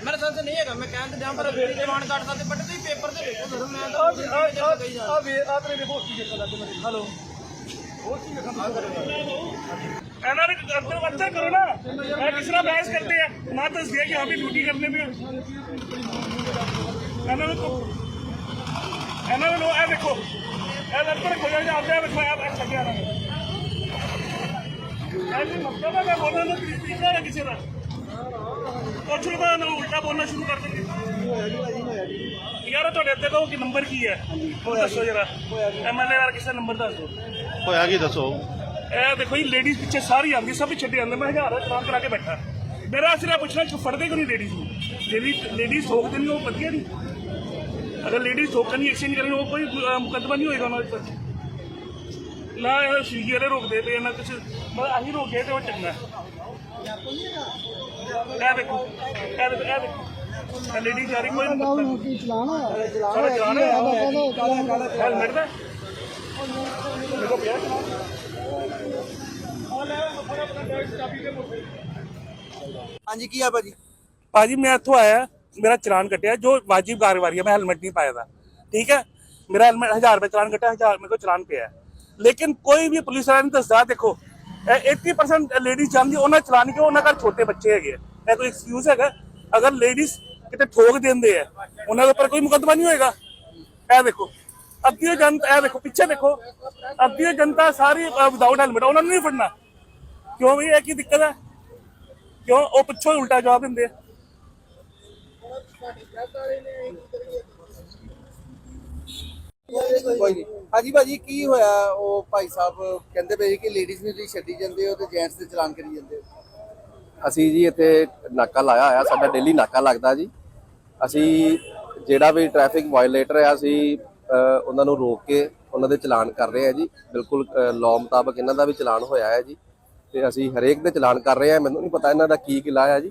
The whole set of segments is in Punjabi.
ਮੇਰੇ ਸੰਸ ਨਹੀਂ ਹੈਗਾ ਮੈਂ ਕਹਿਣ ਤੇ ਜਾਂ ਪਰ ਵੀਡੀਓ ਜਵਾਨ ਕੱਟ ਸਕਦੇ ਬਟ ਤੁਸੀਂ ਪੇਪਰ ਤੇ ਦੇਖੋ ਸਰ ਮੈਂ ਤਾਂ ਆ ਵੇ ਆ ਤੇਰੇ ਦੇਖੋ ਕੀ ਹਲੋ ਇਹਨਾਂ ਨੇ। ਇਹ। ਇਹਨਾਂ ਨੂੰ ਇਹਨਾਂ ਨੂੰ ਦੇਖੋ। ਇਹ ਅੰਦਰ ਕੋਈ ਜਾਂਦੇ ਵੇਖੋ ਇਹ ਛੱਡਿਆ ਨਾ ਇਹ ਜੀ ਮਤਲਬ ਹੈ ਮੈਂ ਬੋਲਣ ਨੂੰ ਤਰੀਕਾ ਹੈ ਕਿਸੇ ਦਾ ਕੁਛ ਨੂੰ ਤਾਂ ਨਾ ਉਲਟਾ ਬੋਲਣਾ ਸ਼ੁਰੂ ਕਰ ਦੇਣਗੇ। ਯਾਰ ਤੁਹਾਡੇ ਅੱਗੇ ਕਹੋ ਕਿ ਨੰਬਰ ਕੀ ਹੈ? ਉਹ ਦੱਸੋ ਜਰਾ। ਐਮਐਲਏ ਵਾਲਾ ਕਿਸੇ ਨੰਬਰ ਦੱਸ। ਦਿਓ ਹੋਇਆ ਕੀ ਦੱਸੋ? ਇਹ ਦੇਖੋ ਜੀ ਲੇਡੀਜ਼ ਪਿੱਛੇ ਸਾਰੀ ਆਉਂਦੀ ਸਭ ਛੱਡੇ ਜਾਂਦੇ। ਮੈਂ ਹਜ਼ਾਰ ਚਲਾਨ ਕਰਾ ਕੇ ਬੈਠਾ। ਮੇਰਾ ਸਿਰਫ ਪੁੱਛਣਾ ਕਿ ਫੜਦੇ ਕਿਉਂ ਨਹੀਂ ਲੇਡੀਜ਼ ਨੂੰ? ਜਿਹੜੀ ਲੇਡੀਜ਼ ਠੋਕਦੇ ਨਹੀਂ ਉਹ ਵਧੀਆ ਨਹੀਂ। ਅਗਰ ਲੇਡੀਜ਼ ਠੋਕਣ ਦੀ ਐਕਸ਼ਨ ਕਰਨ ਉਹ ਕੋਈ ਮੁਕੱਦਮਾ ਨਹੀਂ ਹੋਏਗਾ ਉਹਨਾਂ ਦੇ ਉੱਪਰ। ਨਾ ਇਹ ਸਵੀਗੀ ਵਾਲੇ ਰੋਕਦੇ ਪਏ ਨਾ ਕੁਝ ਬਸ ਆਹੀ ਰੋਕ ਗਏ ਤੇ ਉਹ ਚੰਗਾ। ਇਹ ਦੇਖੋ ਇਹ ਦੇਖੋ ਇਹ ਦੇਖੋ। ਲੇਡੀਜ਼ ਜਾ ਰਹੀ ਕੋਈ ਮੁਕੱਦਮਾ ਚਲਾਣਾ ਸਾਰਾ ਚਲਾਨ ਹੈ। ਹੈਲਮਟ ਦਾ। ਦੇਖੋ ਪਿਆ। ਹਾਂਜੀ ਕੀ ਆ ਭਾਜੀ? ਭਾਜੀ ਮੈਂ ਇੱਥੋਂ ਆਇਆ। ਮੇਰਾ ਚਲਾਨ ਕੱਟਿਆ। ਜੋ ਵਾਜਿਬ ਕਾਰਵਾਈ ਹੈ ਮੈਂ ਹੈਲਮਟ ਨਹੀਂ ਪਾਇਆ ਦਾ। ਠੀਕ ਹੈ? ਮੇਰਾ ਹੈਲਮਟ 1000 ਰੁਪਏ ਚਲਾਨ ਕੱਟਿਆ 1000 ਮੇਰੇ ਕੋਲ ਚਲਾਨ ਪਿਆ। ਹੈ। ਲੇਕਿਨ ਕੋਈ ਵੀ ਪੁਲਿਸ ਵਾਲਾ ਨਹੀਂ ਦੱਸਦਾ, ਦੇਖੋ 80% ਲੇਡੀਜ਼ ਜਾਂਦੀ, ਉਹਨਾਂ ਚਲਾਨ ਕਿਉਂ? ਉਹਨਾਂ ਘਰ ਛੋਟੇ ਬੱਚੇ ਹੈਗੇ ਇਹ ਕੋਈ ਐਕਸਕਿਊਜ਼ ਹੈਗਾ? ਅਗਰ ਲੇਡੀਜ਼ ਕਿਤੇ ਠੋਕ ਦਿੰਦੇ ਆ, ਉਹਨਾਂ ਦੇ ਉੱਪਰ ਕੋਈ ਮੁਕੱਦਮਾ ਨਹੀਂ ਹੋਏਗਾ? ਇਹ ਦੇਖੋ ਅੱਧੀ ਜਨਤਾ, ਇਹ ਦੇਖੋ, ਪਿੱਛੇ ਦੇਖੋ ਅੱਧੀ ਜਨਤਾ ਸਾਰੀ ਵਿਦਆਊਟ ਹੈਲਮਟ ਉਹਨਾਂ ਨੂੰ ਨਹੀਂ ਫੜਨਾ। ਕਿਉਂ ਵੀ ਇਹ ਕੀ ਦਿੱਕਤ ਹੈ? ਕਿਉਂ ਉਹ ਪਿੱਛੋਂ ਉਲਟਾ ਜਵਾਬ ਦਿੰਦੇ ਆ? ਕੋਈ ਨਹੀਂ ਹਾਂਜੀ ਭਾਜੀ, ਕੀ ਹੋਇਆ? ਉਹ ਭਾਈ ਸਾਹਿਬ ਕਹਿੰਦੇ ਪਏ ਸੀ ਕਿ ਲੇਡੀਜ਼ ਨੂੰ ਤੁਸੀਂ ਛੱਡੀ ਜਾਂਦੇ ਹੋ ਤੇ ਜੈਂਟਸ ਦੇ ਚਲਾਨ ਕਰੀ ਜਾਂਦੇ ਹੋ। ਅਸੀਂ ਜੀ ਇੱਥੇ ਨਾਕਾ ਲਾਇਆ ਹੋਇਆ, ਸਾਡਾ ਡੇਲੀ ਨਾਕਾ ਲੱਗਦਾ ਜੀ। ਅਸੀਂ ਜਿਹੜਾ ਵੀ ਟ੍ਰੈਫਿਕ ਵਾਇਲੇਟਰ ਹੈ ਅਸੀਂ ਉਹਨਾਂ ਨੂੰ ਰੋਕ ਕੇ ਉਹਨਾਂ ਦੇ ਚਲਾਨ ਕਰ ਰਹੇ ਹਾਂ ਜੀ। ਬਿਲਕੁਲ ਲਾਅ ਮੁਤਾਬਕ ਇਹਨਾਂ ਦਾ ਵੀ ਚਲਾਨ ਹੋਇਆ ਹੈ ਜੀ। ਤੇ ਅਸੀਂ ਹਰੇਕ ਦੇ ਚਲਾਨ ਕਰ ਰਹੇ ਹਾਂ ਮੈਨੂੰ ਨਹੀਂ ਪਤਾ ਇਹਨਾਂ ਦਾ ਕੀ ਕਿਲਾ ਹੈ ਜੀ।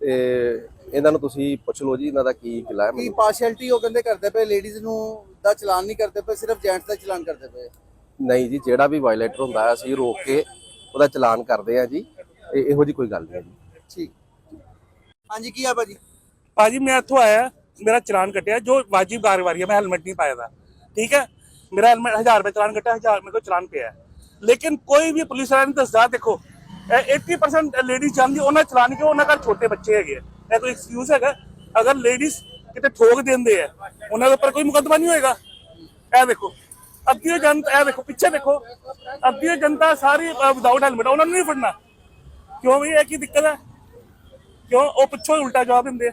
ਤੇ ਇਹਨਾਂ ਨੂੰ ਤੁਸੀਂ ਪੁੱਛ ਲਓ ਜੀ ਇਹਨਾਂ ਦਾ ਕੀ ਕਿਲਾ ਹੈ ਕੀ ਮੈਨੂੰ। ਪਾਰਸ਼ੈਲਿਟੀ ਉਹ ਕਹਿੰਦੇ ਕਰਦੇ ਪਏ ਲੇਡੀਜ਼ ਨੂੰ ਦਾ ਚਲਾਨ ਨਹੀਂ ਕਰਦੇ ਪਏ ਸਿਰਫ ਜੈਂਟਸ ਦਾ ਚਲਾਨ ਕਰਦੇ ਪਏ। ਨਹੀਂ ਜੀ ਜਿਹੜਾ ਵੀ ਵਾਇਓਲੇਟਰ ਹੁੰਦਾ ਹੈ ਅਸੀਂ ਰੋਕ ਕੇ ਉਹਦਾ ਚਲਾਨ ਕਰਦੇ ਹਾਂ ਜੀ। ਇਹ ਇਹੋ ਜੀ ਕੋਈ ਗੱਲ ਨਹੀਂ ਹੈ ਜੀ। ਠੀਕ। ਹਾਂਜੀ ਕੀ ਆ ਭਾਜੀ? ਭਾਜੀ ਮੈਂ ਇੱਥੋਂ ਆਇਆ ਮੇਰਾ ਚਲਾਨ ਕੱਟਿਆ ਜੋ ਵਾਜਿਬ ਕਾਰਵਾਈ ਹੈ ਮੈਂ ਹੈਲਮਟ ਨਹੀਂ ਪਾਇਆ ਦਾ। ਠੀਕ ਹੈ? ਮੇਰਾ ਹੈਲਮਟ 1000 ਰੁਪਏ ਚਲਾਨ ਕੱਟਿਆ 1000 ਮੇਰੇ ਕੋਲ ਚਲਾਨ ਪਿਆ ਹੈ। ਲੇਕਿਨ ਕੋਈ ਵੀ ਪੁਲਿਸ ਵਾਲਾ ਨਹੀਂ ਦੱਸਦਾ ਦੇਖੋ ਇਹ 80% ਲੇਡੀਜ਼ ਜਾਂਦੀ ਉਹਨਾਂ ਚਲਾਨ ਕਿਉਂ? ਉਹਨਾਂ ਘਰ ਛੋਟੇ ਬੱਚੇ ਹੈਗੇ ਆ। ਇਹ ਕੋਈ ਐਕਸਕਿਊਜ਼ ਹੈਗਾ? ਅਗਰ ਲੇਡੀਜ਼ ਕਿਤੇ ਠੋਕ ਦਿੰਦੇ ਆ, ਉਹਨਾਂ ਦੇ ਉੱਪਰ ਕੋਈ ਮੁਕੱਦਮਾ ਨਹੀਂ ਹੋਏਗਾ? ਇਹ ਦੇਖੋ, ਅੱਧੀ ਜਨਤਾ, ਇਹ ਦੇਖੋ, ਪਿੱਛੇ ਦੇਖੋ, ਅੱਧੀ ਜਨਤਾ ਸਾਰੀ ਵਿਦਆਊਟ ਹੈਲਮਟ ਉਹਨਾਂ ਨੂੰ ਨਹੀਂ ਫੜਨਾ। ਕਿਉਂ ਵੀ ਇਹ ਕੀ ਦਿੱਕਤ ਹੈ? ਕਿਉਂ ਉਹ ਪਿੱਛੋਂ ਉਲਟਾ ਜਵਾਬ ਦਿੰਦੇ ਆ?